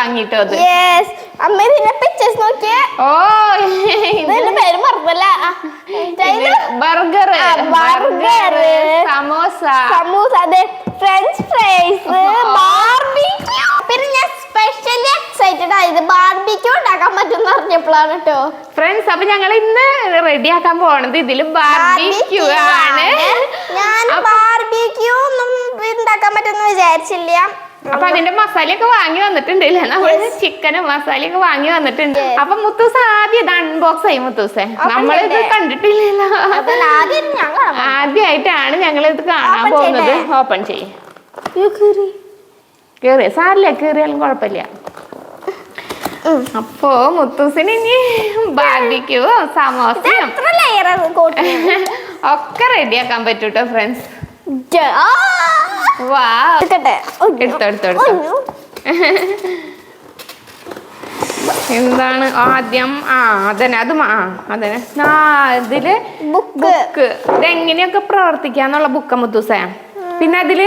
വാങ്ങിട്ടോ അത് അമ്മ ഇതിന്റെ പിക്ചേഴ്സ് നോക്കിയേ. ഓ ഇതിന്റെ പേര് മറന്നല്ല. Burger burger samosa. സമോസ അതെ. ഫ്രഞ്ച് ഫ്രൈസ് ബാർബിക്യൂ പിന്നെ ഞാൻ സ്പെഷ്യലി എക്സൈറ്റഡ് ആയത് ബാർബിക്യൂ ഉണ്ടാക്കാൻ പറ്റും അറിഞ്ഞപ്പോഴാണ് കേട്ടോ ഫ്രണ്ട്സ് അപ്പൊ ഞങ്ങൾ ഇന്ന് റെഡി ആക്കാൻ പോണത് ഇതിൽ ബാർബിക്യൂ ആണ്. ഞാൻ ബാർബിക്യൂ ഒന്നും ഉണ്ടാക്കാൻ പറ്റുന്ന വിചാരിച്ചില്ല. അപ്പൊ അതിന്റെ മസാലയൊക്കെ വാങ്ങി വന്നിട്ടുണ്ട് നമ്മൾ ചിക്കനും മസാലയൊക്കെ വാങ്ങി വന്നിട്ടുണ്ട്. അപ്പൊ മുത്തൂസ് ആദ്യം ഇത് അൺബോക്സ് ആയി മുത്തൂസെ. നമ്മളിത് കണ്ടിട്ടില്ലല്ലോ. ആദ്യമായിട്ടാണ് ഞങ്ങൾ ഇത് കാണാൻ പോകുന്നത്? ഓപ്പൺ ചെയ്യും. കേറിയ സാറില്ല? കേറിയാലും കുഴപ്പമില്ല. അപ്പോ മുത്തൂസിന് ഇനി ബാർബിക്യൂ സമോസയും? എത്ര റെഡി ആക്കാൻ ഒക്കെ റെഡിയാക്കാൻ പറ്റൂട്ടോ ഫ്രണ്ട്സ് എടുക്കട്ടെ. എടുത്തോ എടുത്തോ എടുത്തോ. ഒന്നു. എന്താണ് ആദ്യം? ആ അതന്നെ അത് ആ അതന്നെ. ആ ഇതിൽ ബുക്ക് ഇതെങ്ങനെയൊക്കെ പ്രവർത്തിക്കാന്നുള്ള ബുക്ക് മുത്തൂസേ? പിന്നെ അതിൽ?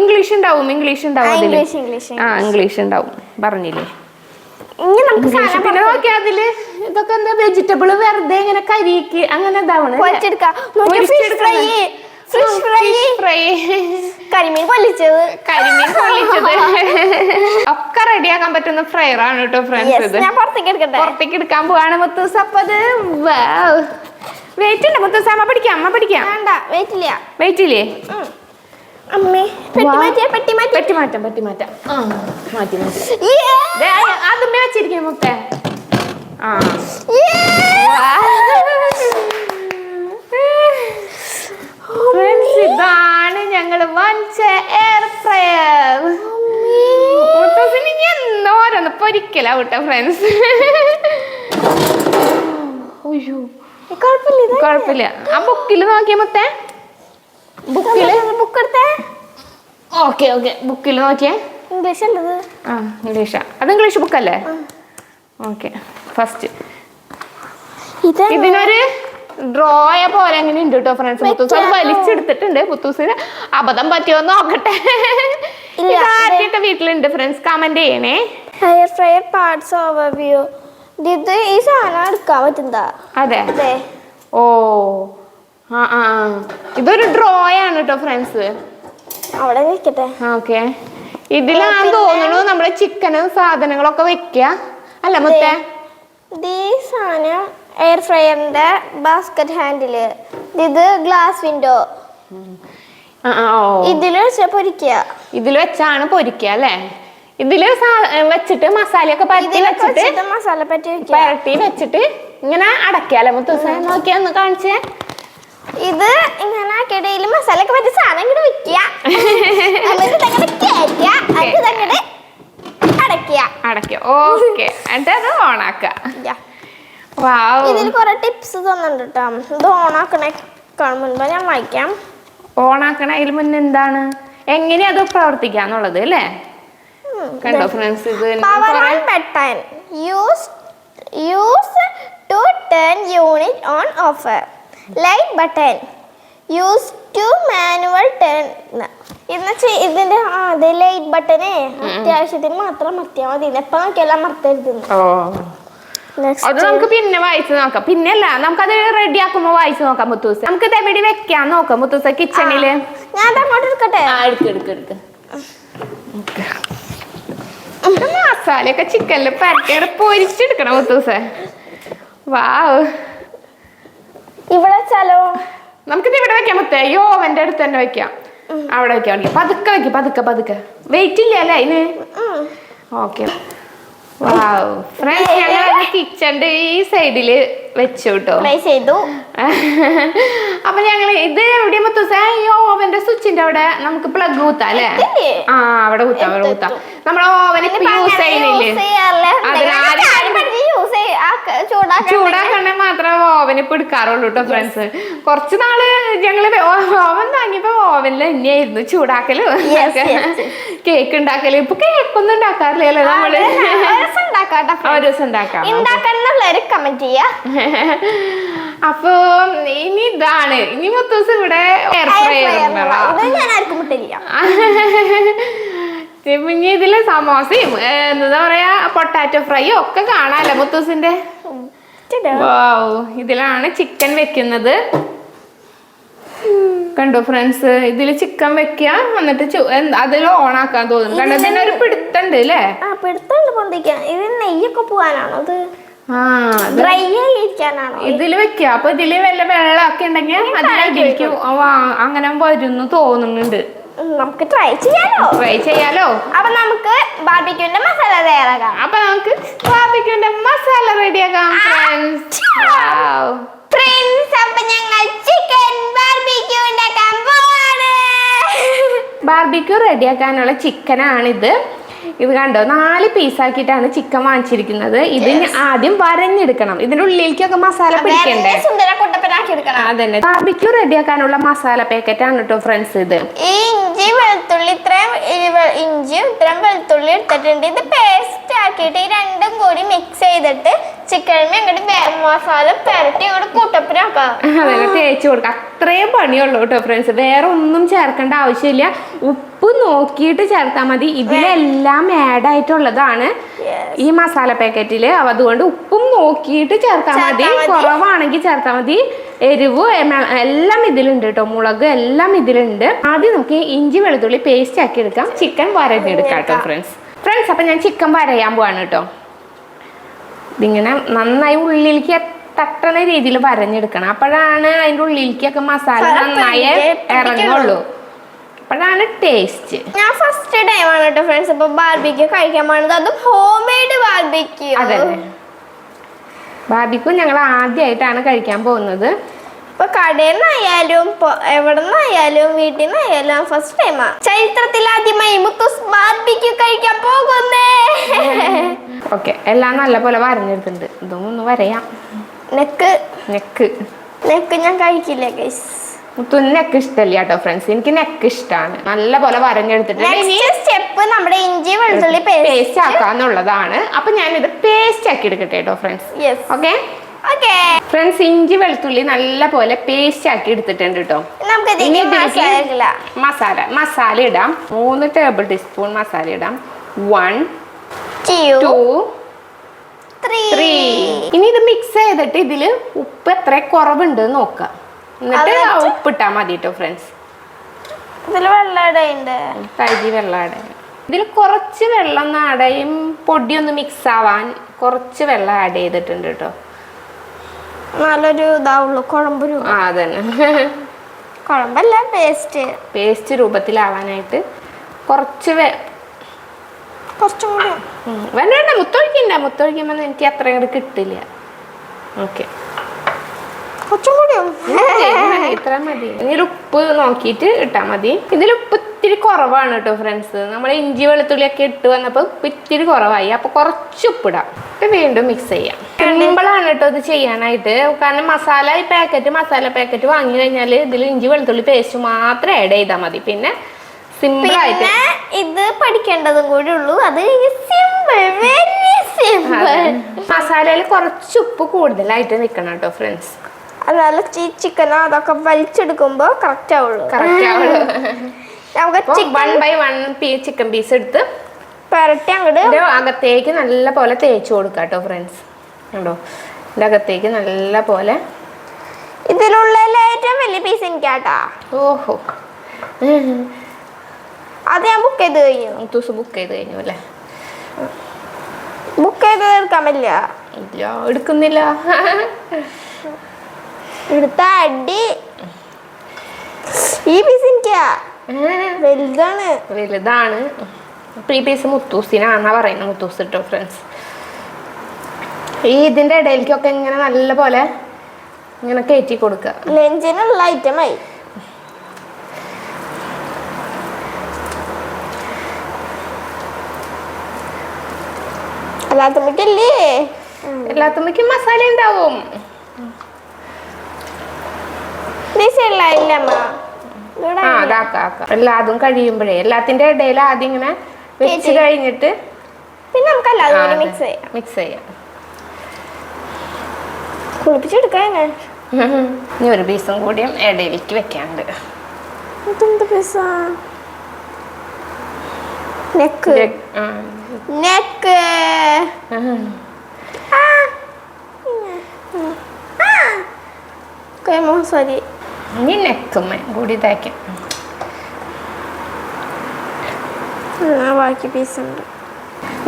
ഇംഗ്ലീഷ് ഉണ്ടാവും ഇംഗ്ലീഷ് ഉണ്ടാവും അതിൽ. ആ ഇംഗ്ലീഷ് ഉണ്ടാവും. പറഞ്ഞില്ലേ ഇനി നമുക്ക് ഇംഗ്ലീഷ് സാധനം പിന്നെ നോക്കിയാ അതിൽ ഇതൊക്കെ എന്താ വെജിറ്റബിൾ വെറുതെ ഇങ്ങനെ കരിക്ക് അങ്ങനെ ഇതാവണം നോക്കി കരിമീൻ പൊള്ളിച്ചത്. കരിമീൻ പൊള്ളിച്ചത്. ഒക്കെ റെഡിയാക്കാൻ പറ്റുന്ന ഫ്രയർ ആണ് കേട്ടോ ഫ്രണ്ട്സ് ഇത്. ഞാൻ പുറത്തേക്ക് എടുക്കട്ടെ? പുറത്തേക്ക് എടുക്കാൻ പോവാണ് മുത്തൂസ്. അപ്പൊ അത് വെയിറ്റ് ഉണ്ട് മുത്തൂസ്? അമ്മ പിടിക്കാം അമ്മ പിടിക്കാം വേണ്ട വെയിറ്റ് ഇല്ല. വെയിറ്റ് ഇല്ലേ. അമ്മേ പെട്ടി പെട്ടി മാറ്റാം അതുമ്മേ മുത്തേ. ആ. ഇതാണ് ഞങ്ങൾ വഞ്ച എയർ ഫ്രയർ മുത്തൂസിന് പൊരിക്കലാ കേട്ടോ ഫ്രണ്ട്സ് കുഴപ്പമില്ല കുഴപ്പമില്ല. ആ ബുക്കിൽ നോക്കിയ മുത്തേ. ബുക്കിൽ ബുക്ക് എടുത്തേ? ഓക്കെ ഓക്കെ ബുക്കിൽ നോക്കിയേ ഇംഗ്ലീഷ് ഉള്ളത് ആ ഇംഗ്ലീഷാ. അത് ഇംഗ്ലീഷ് ബുക്കല്ലേ ഓക്കെ ഫസ്റ്റ് ഇത് ഇതിനൊരു ഡ്രോയ പോലെ അങ്ങനെ ഉണ്ട് കേട്ടോ ഫ്രണ്ട്സ് മുത്തൂസ് അത് വലിച്ചെടുത്തിട്ടുണ്ട്. മുത്തൂസിന് അബദ്ധം പറ്റിയോ നോക്കട്ടെ. ആദ്യത്തെ വീട്ടിലുണ്ട് ഫ്രണ്ട്സ് കമന്റ് ചെയ്യണേ. ഹെയർ ഫ്രയർ പാർട്സ് ഓവർവ്യൂ ഇത് ഈ സാധനം എടുക്കാൻ പറ്റുന്നതാ? അതെ. ഓ. ആ ആ ആ. ഇതൊരു ഡ്രോ ആണ് കേട്ടോ ഫ്രണ്ട്സ് അവിടെ നിൽക്കട്ടെ ഓക്കെ ഇതിലാണ് തോന്നുന്നു നമ്മൾ ചിക്കനും സാധനങ്ങളൊക്കെ വെക്കുക അല്ല മുത്തേ? ഈ സാധനം എയർ ഫ്രയറിന്റെ ബാസ്ക്കറ്റ് ഹാൻഡിൽ ഇത് ഗ്ലാസ് വിൻഡോ ഇതിൽ വെച്ചാ പൊരിക്കുക ഇതിൽ വെച്ചാണ് പൊരിക്കുക അല്ലേ? ഇതിൽ വെച്ചിട്ട് മസാലയൊക്കെ പരത്തി വെച്ചിട്ട് മസാല പറ്റി പരത്തി പരട്ടി വെച്ചിട്ട് ഇങ്ങനെ അടക്കിയാലേ മുത്തൂസ? നോക്കിയാ ഒന്ന് കാണിച്ചേ. ഇത് ഇങ്ങനെ കിടയിൽ മസാല ഒക്കെ പറ്റി സാധനം ഇങ്ങനെ വെക്കുക. എന്നിട്ട് ഇതങ്ങോട്ട് കയറ്റുക എന്നിട്ട് ഇതങ്ങോട്ട് അടയ്ക്കുക. അടക്കുക ഓക്കെ. എന്നിട്ട് അത് ഓണാക്കുക. ഇതിൽ കുറെ ടിപ്സ് തന്നിട്ടുണ്ട് കേട്ടോ ഇത് ഓണാക്കണേ മുൻപ് ഞാൻ വായിക്കാം. ഓണാക്കണതിൽ മുന്നേ എന്താണ്? എങ്ങനെയാ അത് പ്രവർത്തിക്കാന്നുള്ളത് അല്ലേ? കണ്ടോ ഫ്രണ്ട്സ് ഇത് use use to turn unit on off light button. Use to manual turn എന്ന് ഇതിന്റെ ഇത് ലൈറ്റ് ബട്ടനെ അത്യാവശ്യത്തിന് മാത്രം മത്തിയാൽ മതി. എപ്പോ നോക്കിയാലും മറത്തരുത് അത് നമുക്ക് പിന്നെ വായിച്ചു നോക്കാം. പിന്നല്ല നമുക്കത് റെഡി ആക്കുമ്പോ വായിച്ചു നോക്കാം മുത്തൂസ്. നമുക്ക് ഇത് എവിടെ വെക്കാൻ നോക്കാം മുത്തൂസ കിച്ചണിൽ ഞാൻ അങ്ങോട്ട് എടുക്കട്ടെ? എടുക്ക് എടുക്ക് എടുക്ക്. ഇത് മസാലയൊക്കെ ചിക്കനിൽ പരട്ടിയുടെ പൊരിച്ചെടുക്കണം മുത്തൂസേ. വാവ് ഇവിടെ വെച്ചാലോ? നമുക്കിത് ഇവിടെ വെക്കാം മുത്തേ അയ്യോ എന്റെ അടുത്ത് തന്നെ വെക്കാം. അവിടെ വെക്കാൻ പതുക്കെ വെക്കാം പതുക്കെ പതുക്കെ. വെയിറ്റ് ഇല്ല അല്ലേ അതിന്. ഓക്കെ വാവ് ഫ്രണ്ട്സ് ഞങ്ങൾ കിച്ചന്റെ ഈ സൈഡിൽ വെച്ചു കേട്ടോ. ചെയ്തു. അപ്പൊ ഞങ്ങൾ ഇത് എവിടെ ഈ ഓവന്റെ സ്വിച്ചിന്റെ അവിടെ നമുക്ക് പ്ലഗ് കുത്താം അല്ലേ? ആ അവിടെ കുത്താം അവിടെ കുത്താം. നമ്മളെ ഓവൻ ഇപ്പൊ യൂസ് ചെയ്യുന്നില്ലേ? ചൂടാക്കണേ മാത്രമേ ഓവൻ ഇപ്പൊ എടുക്കാറുള്ളൂ കേട്ടോ ഫ്രണ്ട്സ് കുറച്ച് നാൾ ഞങ്ങൾ ഓവൻ വാങ്ങിയപ്പോ ഓവനിൽ തന്നെയായിരുന്നു ചൂടാക്കൽ. കേക്ക് ഉണ്ടാക്കൽ. ഇപ്പൊ കേക്കൊന്നും ഉണ്ടാക്കാറില്ലല്ലോ നമ്മൾ? ഒരു ദിവസം ഉണ്ടാക്കാം അപ്പൊ ഇനി ഇതാണ് ഇനി മൊത്തം ഇവിടെ എയർ ഫ്രൈ പിന്നെ ഇതിൽ സമോസയും എന്താ പറയാ പൊട്ടാറ്റോ ഫ്രൈയും ഒക്കെ കാണാല്ലോ മുത്തൂസിന്റെ. ദിവസിന്റെ ഇതിലാണ് ചിക്കൻ വെക്കുന്നത്. കണ്ടോ ഫ്രണ്ട്സ് ഇതിൽ ചിക്കൻ വെക്കുക എന്നിട്ട് അതിൽ ഓൺ ആക്കാൻ തോന്നുന്നു. കണ്ടോ ഇതിനൊരു ഒരു പിടുത്തുണ്ട് അല്ലേ പിടുത്തണ്ട് പൊന്തിക്കാൻ. ഇത് നെയ്യൊക്കെ പോവാനാണോ ഇത് ഡ്രൈ ഇതിൽ വെക്കുക അപ്പൊ ഇതിൽ വല്ല വെള്ളമൊക്കെ ഉണ്ടെങ്കിൽ അതിലേക്ക് അങ്ങനെ വരുന്നു തോന്നുന്നുണ്ട്. നമുക്ക് ട്രൈ ചെയ്യാലോ? ട്രൈ ചെയ്യാലോ? അപ്പൊ നമുക്ക് ബാർബിക്യൂന്റെ മസാല തയ്യാറാക്കാം. അപ്പൊ നമുക്ക് ബാർബിക്യൂന്റെ മസാല റെഡിയാക്കാം ഫ്രണ്ട്സ് ഫ്രണ്ട്സ് അപ്പൊ ഞങ്ങൾ ചിക്കൻ ബാർബിക്യൂ ഉണ്ടാക്കാൻ പോവാണ് ബാർബിക്യൂ റെഡിയാക്കാനുള്ള ചിക്കനാണിത് ഇത് കണ്ടോ? നാല് പീസാക്കിയിട്ടാണ് ചിക്കൻ വാങ്ങിച്ചിരിക്കുന്നത്. ഇത് ആദ്യം വരഞ്ഞെടുക്കണം. ഇതിന്റെ ഉള്ളിലേക്കൊക്കെ മസാല പിടിക്കണ്ടേ? അതന്നെ. ബാർബിക്യൂ റെഡിയാക്കാനുള്ള മസാല പാക്കറ്റ് ആണ് കേട്ടോ ഫ്രണ്ട്സ് ഇത്. ഇഞ്ചി വെളുത്തുള്ളി ഇത്രയും ഇഞ്ചിയും ഇത്രയും വെളുത്തുള്ളി എടുത്തിട്ടുണ്ട്. ഇത് പേസ്റ്റ് ആക്കിയിട്ട് ഈ രണ്ടും കൂടി മിക്സ് ചെയ്തിട്ട് ചിക്കൻ അങ്ങോട്ട് മസാല പെരട്ടി അങ്ങോട്ട് കൂട്ടപ്പനാക്കാം. അതന്നെ തേച്ച് കൊടുക്കാം. അത്രയും പണിയുള്ളൂ കേട്ടോ ഫ്രണ്ട്സ് വേറെ ഒന്നും ചേർക്കേണ്ട ആവശ്യമില്ല. ഉപ്പ് നോക്കിയിട്ട് ചേർത്താൽ മതി. ഇതിലെല്ലാം ആഡ് ആയിട്ടുള്ളതാണ് ഈ മസാല പാക്കറ്റിൽ അതുകൊണ്ട് ഉപ്പും നോക്കിയിട്ട് ചേർത്താൽ മതി. കുറവാണെങ്കിൽ ചേർത്താൽ മതി. എരിവ് എല്ലാം ഇതിലുണ്ട് കേട്ടോ മുളക് എല്ലാം ഇതിലുണ്ട്. ആദ്യം നമുക്ക് ഇഞ്ചി വെളുത്തുള്ളി പേസ്റ്റ് ആക്കി എടുക്കാം. ചിക്കൻ വരഞ്ഞെടുക്കാം കേട്ടോ ഫ്രണ്ട്സ് ഫ്രണ്ട്സ് അപ്പം ഞാൻ ചിക്കൻ വരയാൻ പോവാണ് കേട്ടോ ഇതിങ്ങനെ നന്നായി ഉള്ളിലേക്ക് തട്ടണ രീതിയിൽ വരഞ്ഞെടുക്കണം. അപ്പോഴാണ് അതിന്റെ ഉള്ളിലേക്കൊക്കെ മസാല മസാല നന്നായി ഇറങ്ങുള്ളൂ. അപ്പോഴാണ് ടേസ്റ്റ് ഞാൻ ഫസ്റ്റ് ടൈം ആണ് കേട്ടോ ഫ്രണ്ട്സ് അപ്പൊ ബാർബിക്യൂ കഴിക്കാൻ പോണത്. അതും ഹോം മെയ്ഡ് ബാർബിക്യൂ അതെ. ഞങ്ങൾ ആദ്യമായിട്ടാണ് കഴിക്കാൻ പോകുന്നത്. ഇപ്പൊ കടയിൽ നിന്നായാലും എവിടെ നിന്നായാലും വീട്ടിൽ നിന്നായാലും ഫസ്റ്റ് ടൈമാ ചരിത്രത്തിൽ ആദ്യമായി മുത്തൂസ് ബാർബിക്യൂ കഴിക്കാൻ പോകുന്നേ. ഓക്കെ എല്ലാം നല്ലപോലെ വരഞ്ഞെടുത്തിട്ടുണ്ട് ഇതൊന്നും ഒന്ന് വരയാം. നെക്ക്. നെക്ക്. നെക്ക് ഞാൻ കഴിക്കില്ല ഗൈസ് നെക്ക് ഇഷ്ടമല്ല കേട്ടോ ഫ്രണ്ട്സ് എനിക്ക് നെക്ക് ഇഷ്ടമാണ് നല്ല പോലെ വരഞ്ഞെടുത്തിട്ട് സ്റ്റെപ്പ് നമ്മുടെ ഇഞ്ചി വെളുത്തുള്ളി പേസ്റ്റ് ആക്കാന്നുള്ളതാണ്. അപ്പൊ ഞാനിത് പേസ്റ്റ് ആക്കി എടുക്കട്ടെ കേട്ടോ ഫ്രണ്ട്സ് ഓക്കെ ഓക്കെ ഫ്രണ്ട്സ് ഇഞ്ചി വെളുത്തുള്ളി നല്ല പോലെ പേസ്റ്റ് ആക്കി എടുത്തിട്ടുണ്ട് കേട്ടോ മസാല മസാല ഇടാം. മൂന്ന് ടേബിൾ ടീസ്പൂൺ മസാല ഇടാം. One two. ത്രീ ഇനി ഇത് മിക്സ് ചെയ്തിട്ട് ഇതിൽ ഉപ്പ് എത്ര കുറവുണ്ട് നോക്കുക എന്നിട്ട് ഉപ്പിട്ടാ മതി കേട്ടോ ഫ്രണ്ട്സ് ഇതിൽ വെള്ളം ഇടയുണ്ട് കഴുകി വെള്ളം അടയും ഇതിൽ കുറച്ച് വെള്ളം ഒന്ന് പൊടി പൊടിയൊന്ന് മിക്സ് ആവാൻ കുറച്ച് വെള്ളം ആഡ് ചെയ്തിട്ടുണ്ട് കേട്ടോ. നല്ലൊരു ഇതാവുള്ളൂ കുഴമ്പ് രൂപം. ആ അതന്നെ. കുഴമ്പല്ല പേസ്റ്റ് പേസ്റ്റ് രൂപത്തിലാവാനായിട്ട് കുറച്ച് കുറച്ചും കൂടി. വേണ്ട വേണ്ട മുത്തൊഴിക്കണ്ട. മുത്തൊഴിക്കുമ്പോൾ എനിക്ക് അത്ര അങ്ങോട്ട് കിട്ടില്ല. ഓക്കെ കുറച്ചും കൂടി ഇത്ര മതി. ഇനി ഉപ്പ് നോക്കിയിട്ട് ഇട്ടാൽ മതി. ഇതിൽ ഉപ്പ് ഇത്തിരി കുറവാണ് കേട്ടോ ഫ്രണ്ട്സ് നമ്മൾ ഇഞ്ചി വെളുത്തുള്ളി ഒക്കെ ഇട്ട് വന്നപ്പോൾ ഉപ്പ് ഇത്തിരി കുറവായി. അപ്പോൾ കുറച്ച് ഉപ്പിടാം ഇത് വീണ്ടും മിക്സ് ചെയ്യാം. സിമ്പിളാണ് കേട്ടോ ഇത് ചെയ്യാനായിട്ട്. കാരണം മസാല ഈ പാക്കറ്റ് മസാല പാക്കറ്റ് വാങ്ങി കഴിഞ്ഞാൽ ഇതിൽ ഇഞ്ചി വെളുത്തുള്ളി പേസ്റ്റ് മാത്രം ആഡ് ചെയ്താൽ മതി. പിന്നെ സിമ്പിൾ ആയിട്ട് ഇത് പഠിക്കേണ്ടതും കൂടി ഉള്ളൂ. അത് സിമ്പിൾ വെരി സിമ്പിൾ മസാലയിൽ കുറച്ച് ഉപ്പ് കൂടുതലായിട്ട് നിൽക്കണം കേട്ടോ ഫ്രണ്ട്സ് അതല്ല ഈ ചിക്കൻ അതൊക്കെ വലിച്ചെടുക്കുമ്പോ കറക്റ്റ് ആവുള്ളൂ. കറക്റ്റ് നമുക്ക് chicken one by one chicken piece എടുത്ത് പെരട്ടി അങ്ങോട്ട് അകത്തേക്ക് നല്ല പോലെ തേച്ച് കൊടുക്കാം കേട്ടോ ഫ്രണ്ട്സ് കണ്ടോ? ഇതിന്റെ അകത്തേക്ക് നല്ല പോലെ. ഇതിലുള്ള ഏറ്റവും വലിയ പീസ് എനിക്കാട്ടാ. ഓഹോ. അത് ഞാൻ ബുക്ക് ചെയ്ത് കഴിഞ്ഞു. ദിവസം ബുക്ക് ചെയ്ത് കഴിഞ്ഞു അല്ലേ? ബുക്ക് ചെയ്ത് എടുക്കാൻ പറ്റില്ല. ഇല്ല എടുക്കുന്നില്ല. എടുത്ത അടി. ഈ പീസ് എനിക്കാ. വലുതാണ്. വലുതാണ്. ഈ പീസ് മുത്തൂസിനാണെന്നാ പറയുന്നത് മുത്തൂസ് കേട്ടോ ഫ്രണ്ട്സ് ഈ ഇതിന്റെ ഇടയിലേക്കൊക്കെ ഇങ്ങനെ നല്ല പോലെ ഇങ്ങനെ കയറ്റി കൊടുക്കുക ലഞ്ചിനുള്ള ഐറ്റമായി അല്ലാത്തമ്മക്കല്ലേ എല്ലാത്തുമ്പേക്കും മസാല ഉണ്ടാവും. ആ അതാക്കാം ആക്കാം. എല്ലാതും കഴിയുമ്പോഴേ. എല്ലാത്തിന്റെ ഇടയിൽ ആദ്യം ഇങ്ങനെ വെച്ച് കഴിഞ്ഞിട്ട് പിന്നെ നമുക്ക് മിക്സ് ചെയ്യാം. മിക്സ് ചെയ്യാം. കുളിപ്പിച്ചെടുക്കാൻ ഇനി ഒരു പീസും കൂടിയും ഇടയിലേക്ക് വെക്കാണ്ട്. ഇതെന്ത് പീസാ നെക്ക് ആ. നെക്ക് ആ. സോറി ഇനി നെക്കുമ്മ കൂടി തേക്കാം. ബാക്കി പീസ് ഉണ്ട്.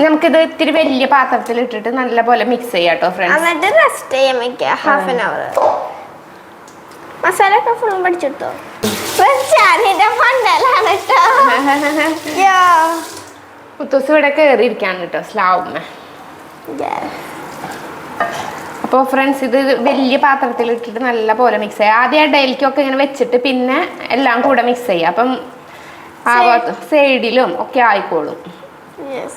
നമുക്കിത് ഇത്തിരി വലിയ പാത്രത്തിൽ ഇട്ടിട്ട് നല്ല പോലെ മിക്സ് ചെയ്യാം കേട്ടോ ഫ്രണ്ട്സ് എന്നിട്ട് റെസ്റ്റ് ചെയ്യാൻ വെക്കുക ഹാഫ് ആൻ അവർ മസാല ഒക്കെ ഫുള്ളും പഠിച്ചെടുത്തോ ഇവിടെ കയറിയിരിക്കാണ് കേട്ടോ സ്ലാവുമ്മ. അപ്പോൾ ഫ്രണ്ട്സ് ഇത് വലിയ പാത്രത്തിൽ ഇട്ടിട്ട് നല്ല പോലെ മിക്സ് ചെയ്യുക ആദ്യം ആ ഡെയിലിക്കൊക്കെ ഇങ്ങനെ വെച്ചിട്ട് പിന്നെ എല്ലാം കൂടെ മിക്സ് ചെയ്യുക അപ്പം ആ സൈഡിലും ഒക്കെ ആയിക്കോളും. Yes.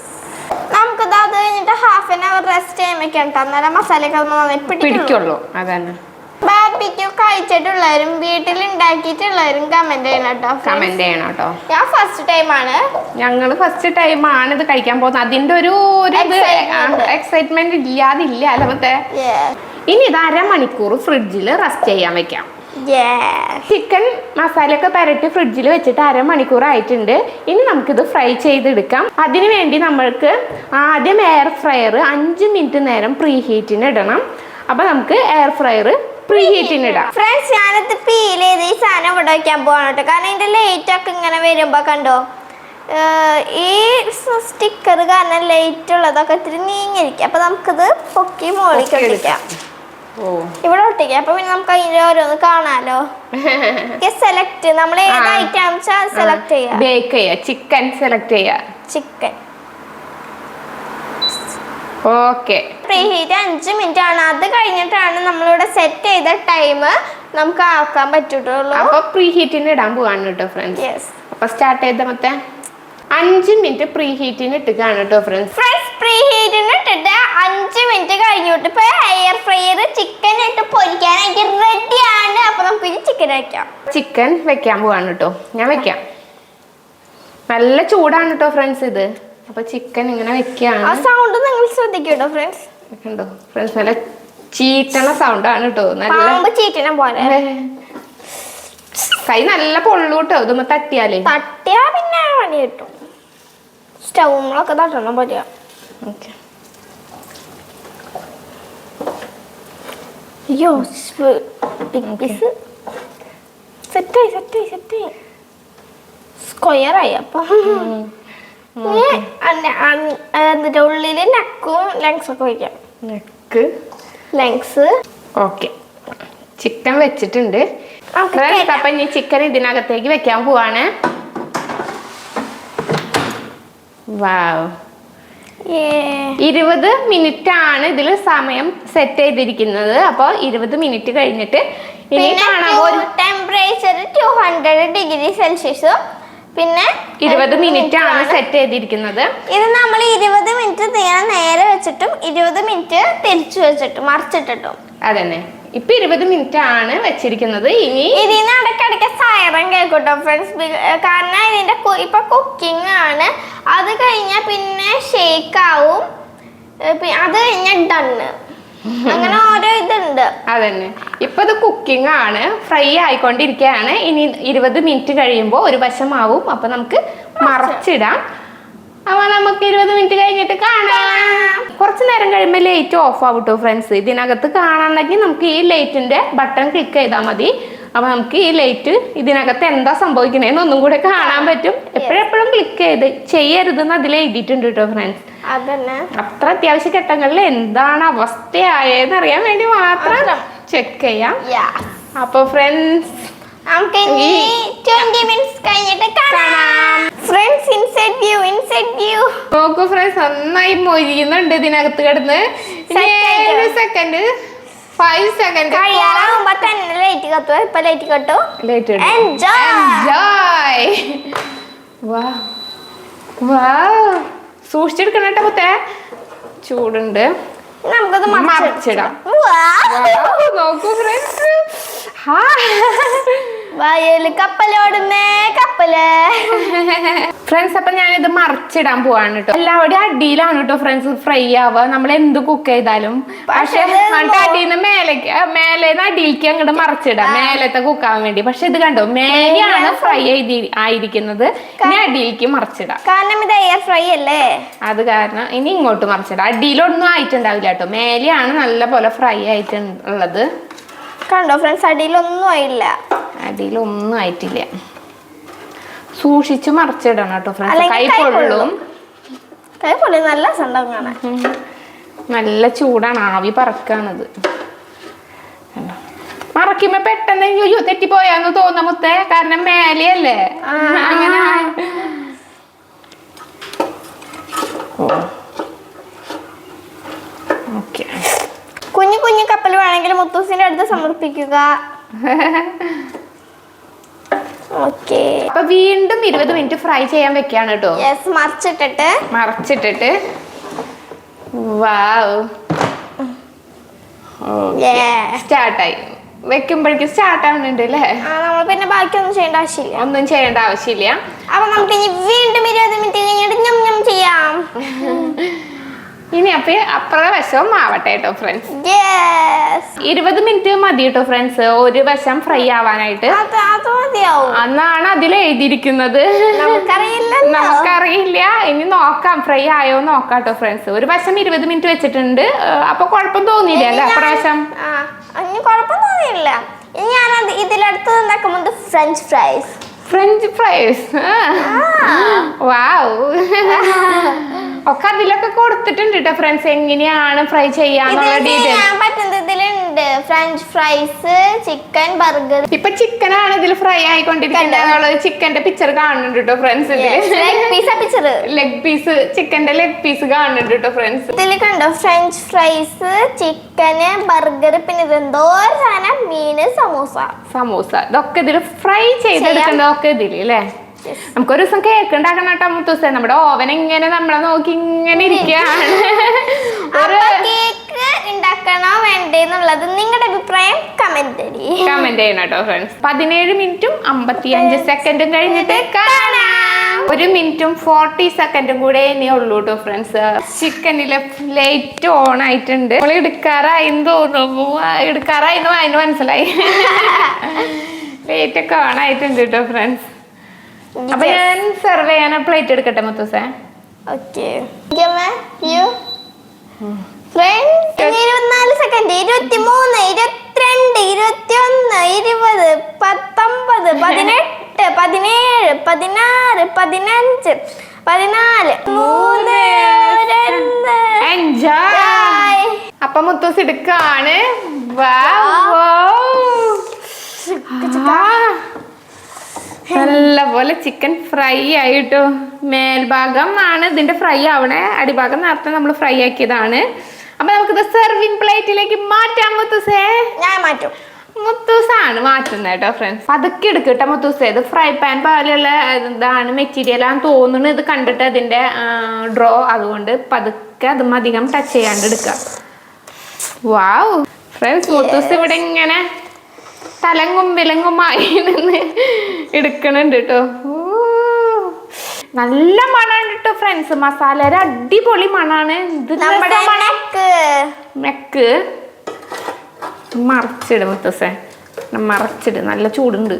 നമുക്കിത് അത് കഴിഞ്ഞിട്ട് ഹാഫ് ആൻ അവർ റെസ്റ്റ് ചെയ്യാൻ വെക്കാം അന്നേരം മസാലയൊക്കെ പിടിക്കുള്ളൂ. അതന്നെ. ബാർബിക്യൂ കഴിച്ചിട്ടുള്ളവരും വീട്ടിൽ ഉണ്ടാക്കിയിട്ടുള്ളവരും കമന്റ് ചെയ്യണം കേട്ടോ കമന്റ് ചെയ്യണം കേട്ടോ. ഞാൻ ഫസ്റ്റ് ടൈം ആണ്. ഞങ്ങൾ ഫസ്റ്റ് ടൈം ആണ് ഇത് കഴിക്കാൻ പോകുന്നത്. അതിന്റെ ഒരു ഒരു. എക്സൈറ്റ്മെന്റ് ഇല്ലാതില്ല അല്ല മറ്റേ Yeah. ഇനി ഇത് അരമണിക്കൂർ ഫ്രിഡ്ജിൽ റെസ്റ്റ് ചെയ്യാൻ വെക്കാം. ചിക്കൻ മസാലയൊക്കെ പരട്ടി ഫ്രിഡ്ജിൽ വെച്ചിട്ട് അരമണിക്കൂർ ആയിട്ടുണ്ട്. ഇനി നമുക്കിത് ഫ്രൈ ചെയ്തെടുക്കാം. അതിനു വേണ്ടി നമ്മൾക്ക് ആദ്യം എയർ ഫ്രയർ അഞ്ച് മിനിറ്റ് നേരം പ്രീ ഹീറ്റിന് ഇടണം. അപ്പൊ നമുക്ക് എയർ ഫ്രയർ പ്രീ ഹീറ്റിന് ഇടാം ഫ്രണ്ട്സ് ഞാനത് പീൽ ചെയ്ത് ഈ സാധനം ഇവിടെ വയ്ക്കാൻ പോവാണ് കേട്ടോ. കാരണം ഇതിന്റെ ലൈറ്റ് ഒക്കെ ഇങ്ങനെ വരുമ്പോ കണ്ടോ ഈ സ്റ്റിക്കർ കാരണം ലൈറ്റ് ഉള്ളതൊക്കെ ഇത്തിരി നീങ്ങിരിക്കും അപ്പൊ നമുക്കിത് പൊക്കി മോളിക്ക് ഒട്ടിക്കാം. ഇവിടെ ഒട്ടിക്കാം. അപ്പൊ പിന്നെ നമുക്ക് അതിന്റെ ഓരോന്ന് കാണാലോ. സെലക്ട് നമ്മൾ ഏത്. ഐറ്റം സെലക്ട് ചെയ്യാം. ബേക്ക് ചെയ്യാ. ചിക്കൻ സെലക്ട് ചെയ്യാം. Chicken okay. പ്രീ ഹീറ്റ് അഞ്ച് മിനിറ്റ് ആണ് അത് കഴിഞ്ഞിട്ടാണ് നമ്മളിവിടെ സെറ്റ് ചെയ്ത ടൈം നമുക്ക് ആക്കാൻ പറ്റുള്ളൂ അപ്പൊ പ്രീ ഹീറ്റിന് ഇടാൻ പോവാണ് കേട്ടോ ഫ്രണ്ട്സ് യെസ് അപ്പൊ സ്റ്റാർട്ട് ചെയ്ത മൊത്തം അഞ്ച് മിനിറ്റ് പ്രീ ഹീറ്റിന് ഇട്ടുകയാണ് കേട്ടോ ഫ്രണ്ട്സ് ഫ്രണ്ട്സ് പ്രീ ഹീറ്റിന് ഇട്ടിട്ട് അഞ്ച് മിനിറ്റ് കഴിഞ്ഞിട്ട് ഇപ്പൊ എയർ ഫ്രയർ ചിക്കൻ ഇട്ട് പൊരിക്കാനായിട്ട് റെഡിയാണ് അപ്പൊ നമുക്ക് ഇനി ചിക്കൻ വെക്കാം. ചിക്കൻ വെക്കാൻ പോവാണ് കേട്ടോ. ഞാൻ വെക്കാം. നല്ല ചൂടാണ് കേട്ടോ ഫ്രണ്ട്സ് ഇത്. അപ്പൊ ചിക്കൻ ഇങ്ങനെ വെക്കുകയാണ് ആ സൗണ്ട് നിങ്ങൾ ശ്രദ്ധിക്കൂട്ടോ ഫ്രണ്ട്സ് കണ്ടോ ഫ്രണ്ട്സ് നല്ല ചീറ്റണ സൗണ്ട് ആണ് കേട്ടോ നല്ല ചീറ്റണ പോലെ. കൈ നല്ല പൊള്ളു കേട്ടോ ഇതുമ്മ തട്ടിയാലേ. തട്ടിയാ പിന്നെ പണി കിട്ടും. സ്റ്റൗങ്ങളൊക്കെ തട്ടണം പറ്റിയ ഓക്കെ. അയ്യോ ബിഗ് പീസ് സെറ്റായി സെറ്റായി സെറ്റായി സ്ക്വയറായി അപ്പൊ. എന്നിട്ട് ഉള്ളിൽ നെക്കും ലെങ്സ് ഒക്കെ വയ്ക്കാം നെക്ക്? Lengths okay. ചിക്കൻ വെച്ചിട്ടുണ്ട്. അപ്പൊ ഇനി ചിക്കൻ ഇതിനകത്തേക്ക് വെക്കാൻ പോവാണ്. വാവ്. ഇരുപത് മിനിറ്റ് ആണ് ഇതിൽ സമയം സെറ്റ് ചെയ്തിരിക്കുന്നത്. അപ്പോൾ ഇരുപത് മിനിറ്റ് കഴിഞ്ഞിട്ട് ഇനി ടെമ്പറേച്ചർ ടു ഹൺഡ്രഡ് ഡിഗ്രി സെൽഷ്യസും പിന്നെ ഇരുപത് മിനിറ്റ് ആണ് സെറ്റ് ചെയ്തിരിക്കുന്നത്. ഇത് നമ്മൾ ഇരുപത് മിനിറ്റ് തീരെ നേരെ വെച്ചിട്ടും ഇരുപത് മിനിറ്റ് തിരിച്ചു വെച്ചിട്ടും മറിച്ചിട്ടിട്ടും. അതന്നെ. ഇപ്പൊ ഇരുപത് മിനിറ്റ് ആണ് വെച്ചിരിക്കുന്നത്. ഇനി ഇതിന് ഇടയ്ക്കിടയ്ക്ക് സൈറൻ കേൾക്കൂട്ടോ ഫ്രണ്ട്സ് കാരണം ഇതിന്റെ ഇപ്പൊ കുക്കിംഗ് ആണ്. അത് കഴിഞ്ഞാൽ പിന്നെ ഷേക്ക് ആവും. അത് കഴിഞ്ഞാൽ ഡണ്ണ് അങ്ങനെ ഓരോ ഇതുണ്ട്. അതന്നെ. ഇപ്പൊ ഇത് കുക്കിംഗ് ആണ്. ഫ്രൈ ആയിക്കൊണ്ടിരിക്കുകയാണ് ഇനി ഇരുപത് മിനിറ്റ് കഴിയുമ്പോൾ ഒരു വശം വശമാവും അപ്പൊ നമുക്ക് മറച്ചിടാം. അപ്പൊ നമുക്ക് ഇരുപത് മിനിറ്റ് കഴിഞ്ഞിട്ട് കാണാം. കുറച്ച് നേരം കഴിയുമ്പോൾ ലൈറ്റ് ഓഫ് ആവട്ടോ ഫ്രണ്ട്സ് ഇതിനകത്ത് കാണാണെങ്കിൽ നമുക്ക് ഈ ലൈറ്റിന്റെ ബട്ടൺ ക്ലിക്ക് ചെയ്താൽ മതി. അപ്പൊ നമുക്ക് ഈ ലൈറ്റ് ഇതിനകത്ത് എന്താ സംഭവിക്കുന്നതെന്ന് ഒന്നും കൂടെ കാണാൻ പറ്റും. എപ്പോഴെപ്പോഴും ക്ലിക്ക് ചെയ്ത് ചെയ്യരുതെന്ന് അതിൽ എഴുതിയിട്ടുണ്ട് കേട്ടോ ഫ്രണ്ട്സ് അതന്നെ. അത്ര അത്യാവശ്യ ഘട്ടങ്ങളിൽ എന്താണ് അവസ്ഥയായെന്ന് അറിയാൻ വേണ്ടി മാത്രം. ചെക്ക് ചെയ്യാം. Yeah. അപ്പൊ ഫ്രണ്ട്സ് നമുക്ക് ഇനി ട്വന്റി മിനിറ്റ്സ് കഴിഞ്ഞിട്ട് കാണാം. Friends inside view inside view നോക്കൂ ഫ്രണ്ട്സ് നന്നായി മൊരിയുന്നുണ്ട് ഇതിനകത്ത് കിടന്ന്. സെക്കൻഡ് ഫൈവ് സെക്കൻഡ് കഴിയാറാകുമ്പോ തന്നെ ലൈറ്റ് കത്തുക ഇപ്പൊ light cut late Enjoy. Enjoy വാ വാ സൂക്ഷിച്ചെടുക്കണം കേട്ടോ മുത്തേ. ചൂടുണ്ട്. നമുക്കത് മറിച്ചിടാം. നോക്കൂ ഫ്രണ്ട്സ് വയൽ കപ്പലോടുന്നേ കപ്പൽ. ഫ്രണ്ട്സ് അപ്പൊ ഞാനിത് മറിച്ചിടാൻ പോവാണ് കേട്ടോ എല്ലാവരുടെയും അടിയിലാണ് കേട്ടോ ഫ്രണ്ട്സ് ഫ്രൈ ആവുക. നമ്മൾ എന്ത് കുക്ക് ചെയ്താലും. പക്ഷെ നിന്ന് മേലേക്ക് മേലേന്ന് അടിയിലേക്ക് അങ്ങോട്ട് മറിച്ചിടാം. മേലത്തെ കുക്കാൻ വേണ്ടി. പക്ഷെ ഇത് കണ്ടോ? മേലെയാണ് ഫ്രൈ ചെയ്തി ആയിരിക്കുന്നത്. ഇനി അടിയിലേക്ക് മറിച്ചിടാം. കാരണം ഇത് എയർ ഫ്രൈ അല്ലേ? അത് കാരണം ഇനി ഇങ്ങോട്ട് മറിച്ചിടാം. അടിയിലൊന്നും ആയിട്ടുണ്ടാവില്ല കേട്ടോ മേലെയാണ് നല്ല പോലെ ഫ്രൈ ആയിട്ടുള്ളത്. കണ്ടോ ഫ്രണ്ട്സ് അടിയിലൊന്നും ആയില്ല. അടിയിലൊന്നും ആയിട്ടില്ല സൂക്ഷിച്ചു മറിച്ചിടണം കേട്ടോ ഫ്രണ്ട്സ് കൈ പൊള്ളും. പൊള്ളും. കൈ പൊള്ളി. നല്ല സംഭവം കാണാൻ നല്ല ചൂടാണ്. ആവി പറക്കാണത്. മറക്കുമ്പോ പെട്ടെന്ന് അയ്യോ തെറ്റിപ്പോയാന്ന് തോന്ന മുത്തേ. കാരണം മേലെയല്ലേ? അങ്ങനെ. ഓക്കെ. കുഞ്ഞു കുഞ്ഞു കപ്പൽ വേണമെങ്കിൽ മുത്തൂസിന്റെ അടുത്ത് സമർപ്പിക്കുക. ഓക്കെ. അപ്പൊ വീണ്ടും ഇരുപത് മിനിറ്റ് ഫ്രൈ ചെയ്യാൻ വെക്കാണ് കേട്ടോ. മറിച്ചിട്ടിട്ട്. മറിച്ചിട്ടിട്ട്. വാവ്. സ്റ്റാർട്ടായി. വെക്കുമ്പോഴേക്കും സ്റ്റാർട്ട് ആവുന്നുണ്ട് അല്ലേ നമ്മൾ പിന്നെ ബാക്കിയൊന്നും ചെയ്യേണ്ട ആവശ്യമില്ല. ഒന്നും ചെയ്യേണ്ട ആവശ്യമില്ല. അപ്പൊ നമുക്ക് ഇനി വീണ്ടും ഇരുപത് മിനിറ്റ് കഴിഞ്ഞിട്ട് ഞം ഞം ചെയ്യാം. ഇനി അപ്പൊ അപ്പുറ വശവും ആവട്ടെ കേട്ടോ ഫ്രണ്ട്സ് ഇരുപത് മിനിറ്റ് മതി കേട്ടോ ഫ്രണ്ട്സ് ഒരു വശം ഫ്രൈ ആവാനായിട്ട്. അന്നാണ് അതിൽ എഴുതിയിരിക്കുന്നത്. നമുക്കറിയില്ല. ഇനി നോക്കാം. ഫ്രൈ ആയോ നോക്കാം കേട്ടോ ഫ്രണ്ട്സ് ഒരു വശം ഇരുപത് മിനിറ്റ് വെച്ചിട്ടുണ്ട്. അപ്പൊ കുഴപ്പം തോന്നിയില്ല അല്ലേ? അപ്രാവശ്യം കുഴപ്പം തോന്നിയില്ല. ഇതിലെടുത്ത് ഉണ്ടാക്കുമ്പോൾ French fries French fries wow ഒക്കെ അതിലൊക്കെ കൊടുത്തിട്ടുണ്ട് കേട്ടോ ഫ്രണ്ട്സ് എങ്ങനെയാണ് ഫ്രൈ ചെയ്യാന്നുള്ള ഇതിൽ ഡീറ്റെയിൽ ചെയ്യാൻ പറ്റുന്നത് ഇതിലുണ്ട്. ഫ്രഞ്ച് ഫ്രൈസ് ചിക്കൻ ബർഗർ ഇപ്പൊ ചിക്കൻ ആണ് ഇതിൽ ഫ്രൈ ആയിക്കൊണ്ടിരിക്കുന്നത് ചിക്കന്റെ പിക്ചർ കാണുന്നുണ്ട് കേട്ടോ friends leg piece picture leg piece ചിക്കന്റെ ലെഗ് പീസ് കാണുന്നുണ്ട് കേട്ടോ ഫ്രണ്ട്സ് ഇതിൽ കണ്ടോ? ഫ്രഞ്ച് ഫ്രൈസ് ചിക്കന് ബർഗർ പിന്നെ ഇതെന്തോ സാധനം മീന് സമൂസ. സമൂസ. ഇതൊക്കെ ഇതിൽ ഫ്രൈ ചെയ്തെടുക്കേണ്ടതൊക്കെ ഇതിൽ അല്ലേ നമുക്കൊരു ദിവസം കേക്ക് ഉണ്ടാക്കണം കേട്ടോ മുത്തൂസേ. നമ്മുടെ ഓവൻ എങ്ങനെ നമ്മളെ നോക്കി ഇങ്ങനെ ഇരിക്കുകയാണ്. ഒരു കേക്ക് ഉണ്ടാക്കണോ വേണ്ടേ എന്നുള്ളത് നിങ്ങളുടെ അഭിപ്രായം കമന്റ് കമന്റ് ചെയ്യണം കേട്ടോ ഫ്രണ്ട്സ് പതിനേഴ് മിനിറ്റും അമ്പത്തി അഞ്ച് സെക്കൻഡും കഴിഞ്ഞിട്ട് കാണാം. ഒരു മിനിറ്റും ഫോർട്ടി സെക്കൻഡും കൂടെ ഇനി ഉള്ളൂ കേട്ടോ ഫ്രണ്ട്സ് ചിക്കനിലെ ലൈറ്റ് ഓൺ ആയിട്ടുണ്ട്. നമ്മൾ എടുക്കാറായി തോന്നുന്നു. എടുക്കാറായി അതിന് മനസ്സിലായി. ലൈറ്റ് ഒക്കെ ഓൺ ആയിട്ടുണ്ട് കേട്ടോ ഫ്രണ്ട്സ് അപ്പൊ ഞാൻ സെർവ് ചെയ്യാൻ പ്ലേറ്റ് എടുക്കട്ടെ മുത്തൂസേ ഓക്കെ ഇരുപത്തിനാല് സെക്കൻഡ് ഇരുപത്തി മൂന്ന് ഇരുപത്തിരണ്ട് ഇരുപത്തി ഒന്ന് ഇരുപത് പത്തൊമ്പത് പതിനെട്ട് പതിനേഴ് പതിനാറ് പതിനഞ്ച് പതിനാല്. മൂന്ന് എൻജോയ്. അപ്പൊ മുത്തൂസ് എടുക്കാണ്. പോലെ ചിക്കൻ ഫ്രൈ ആയിട്ടോ. മേൽഭാഗം ആണ് ഇതിന്റെ ഫ്രൈ ആവണേ. അടിഭാഗം നേരത്തെ നമ്മൾ ഫ്രൈ ആക്കിയതാണ്. അപ്പൊ നമുക്കിത് സെർവിങ് പ്ലേറ്റിലേക്ക് മാറ്റാം മുത്തുസേ. ഞാൻ മാറ്റും. മുത്തൂസാണ് മാറ്റുന്നത് കേട്ടോ ഫ്രണ്ട്സ് അതൊക്കെ എടുക്കട്ടെ മുത്തൂസേ. ഇത് ഫ്രൈ പാൻ പോലെയുള്ള ഇതാണ് മെറ്റീരിയൽ ആണെന്ന് തോന്നുന്നു. ഇത് കണ്ടിട്ട് അതിന്റെ ഡ്രോ അതുകൊണ്ട് പതുക്കെ അതും അധികം ടച്ച് ചെയ്യാണ്ട് എടുക്കാം. വാവ് ഫ്രണ്ട്സ് മുത്തൂസ് ഇവിടെ ഇങ്ങനെ തലങ്ങും വിലങ്ങുമായി നിന്ന് എടുക്കണുണ്ട് കേട്ടോ നല്ല മണാണ് കേട്ടോ ഫ്രണ്ട്സ് മസാല അടിപൊളി മണാണ്. ഇത് നമ്മുടെ മെക്ക്. മറച്ചിട് മുത്തസേ മറച്ചിട്. നല്ല ചൂടുണ്ട്.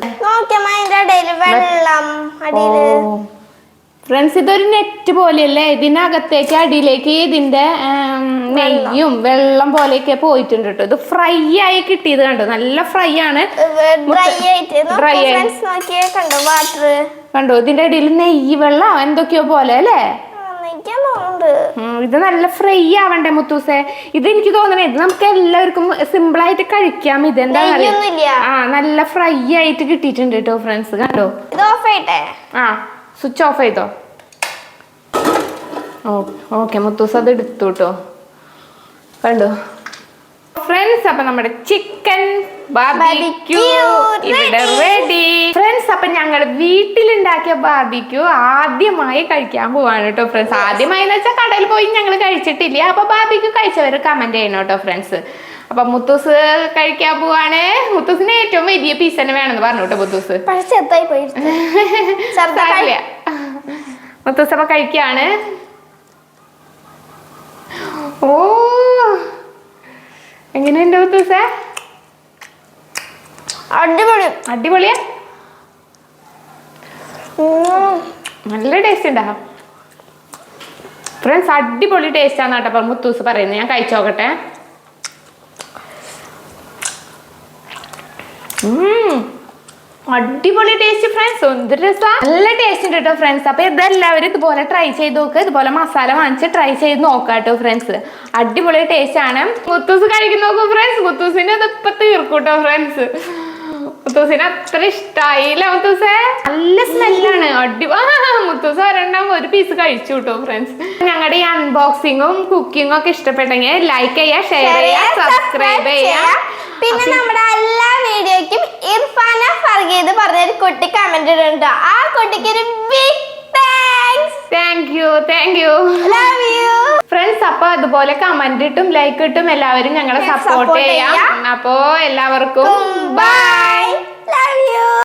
വെള്ളം ഫ്രണ്ട്സ് ഇതൊരു നെറ്റ് പോലെയല്ലേ? ഇതിനകത്തേക്ക് അടിയിലേക്ക് ഇതിന്റെ നെയ്യും വെള്ളം പോലെയൊക്കെ പോയിട്ടുണ്ട് കേട്ടോ. ഇത് ഫ്രൈ ആയി കിട്ടിയത് കണ്ടോ? നല്ല ഫ്രൈ ആണ്. ഡ്രൈ കണ്ടോ? വാട്ടർ കണ്ടോ? ഇതിന്റെ ഇടയിൽ നെയ്യ് വെള്ളം എന്തൊക്കെയോ പോലെ അല്ലേ? ഇത് നല്ല ഫ്രൈ ആവണ്ടേ മുത്തൂസെ? ഇത് എനിക്ക് തോന്നണേ ഇത് നമുക്ക് എല്ലാവർക്കും സിമ്പിൾ ആയിട്ട് കഴിക്കാം. ഇത് എന്താ ആ നല്ല ഫ്രൈ ആയിട്ട് കിട്ടിയിട്ടുണ്ട് കേട്ടോ ഫ്രണ്ട്സ് കണ്ടോ? ഇത് ഓഫ് ആയിട്ടേ? ആ. സ്വിച്ച് ഓഫ് ചെയ്തോ? ഓക്കെ മുത്തൂസ് അത് എടുത്തു കേട്ടോ. കണ്ടോ? ഫ്രണ്ട്സ് അപ്പൊ നമ്മുടെ ചിക്കൻ ബാർബിക്യൂ ഇവിടെ റെഡി ഫ്രണ്ട്സ് അപ്പൊ ഞങ്ങൾ വീട്ടിലുണ്ടാക്കിയ ബാർബിക്യൂ ആദ്യമായി കഴിക്കാൻ പോവാണ് കേട്ടോ ഫ്രണ്ട്സ് ആദ്യമായി എന്ന് വെച്ചാൽ കടയിൽ പോയി ഞങ്ങൾ കഴിച്ചിട്ടില്ല. അപ്പൊ ബാർബിക്യൂ കഴിച്ചവർ കമന്റ് ചെയ്യണം കേട്ടോ ഫ്രണ്ട്സ് അപ്പൊ മുത്തൂസ് കഴിക്കാൻ പോവാണ്. മുത്തൂസിന് ഏറ്റവും വലിയ പീസ് തന്നെ വേണമെന്ന് പറഞ്ഞു കേട്ടോ മുത്തൂസ്. മുത്തൂസ് അപ്പൊ കഴിക്കാണ്. ഓ. എങ്ങനെയുണ്ട് മുത്തൂസേ? അടിപൊളി. അടിപൊളിയാ. നല്ല ടേസ്റ്റ് ഉണ്ടാ. ഫ്രണ്ട്സ് അടിപൊളി ടേസ്റ്റ് ആണ് കേട്ടോ മുത്തൂസ് പറയുന്നത്. ഞാൻ കഴിച്ചോക്കട്ടെ. അടിപൊളി ടേസ്റ്റ് ഫ്രണ്ട്സ് എന്ത് രസമാണ് നല്ല ടേസ്റ്റ് ഉണ്ട് കേട്ടോ ഫ്രണ്ട്സ് അപ്പൊ ഇതെല്ലാവരും ഇതുപോലെ ട്രൈ ചെയ്ത് നോക്കുക ഇതുപോലെ മസാല വാങ്ങിച്ച് ട്രൈ ചെയ്ത് നോക്കാം കേട്ടോ ഫ്രണ്ട്സ് അടിപൊളി ടേസ്റ്റ് ആണ്. മുത്തൂസ് കഴിക്കുന്ന നോക്കൂ ഫ്രണ്ട്സ് മുത്തൂസിന്റെ ഇത് ഇപ്പൊ തീർക്കൂട്ടോ ഫ്രണ്ട്സ് മുത്തൂസിന് അത്ര ഇഷ്ടായില്ല മുത്തൂസേ. നല്ല സ്മെല്ലാണ്. അടി മുത്തൂസ് ഒരെണ്ണം ഒരു പീസ് കഴിച്ചു കേട്ടോ ഫ്രണ്ട്സ് ഞങ്ങളുടെ ഈ അൺബോക്സിങ്ങും കുക്കിങ്ങും ഒക്കെ ഇഷ്ടപ്പെട്ടെങ്കിൽ ലൈക്ക് ചെയ്യുക ഷെയർ ചെയ്യുക സബ്സ്ക്രൈബ് ചെയ്യുക. പിന്നെ നമ്മുടെ എല്ലാ വീഡിയോയ്ക്കും ഇർഫാന ഫർഗീത് പറഞ്ഞൊരു കുട്ടി കമന്റ് ഇടുന്നുണ്ടോ. ആ കുട്ടിക്ക് ഒരു big friends thank you thank you love you friends അപ്പൊ അതുപോലെ കമന്റ് ഇട്ടും ലൈക്ക് ഇട്ടും എല്ലാവരും ഞങ്ങളെ സപ്പോർട്ട് ചെയ്യാം. അപ്പോ എല്ലാവർക്കും ബൈ ലവ് യു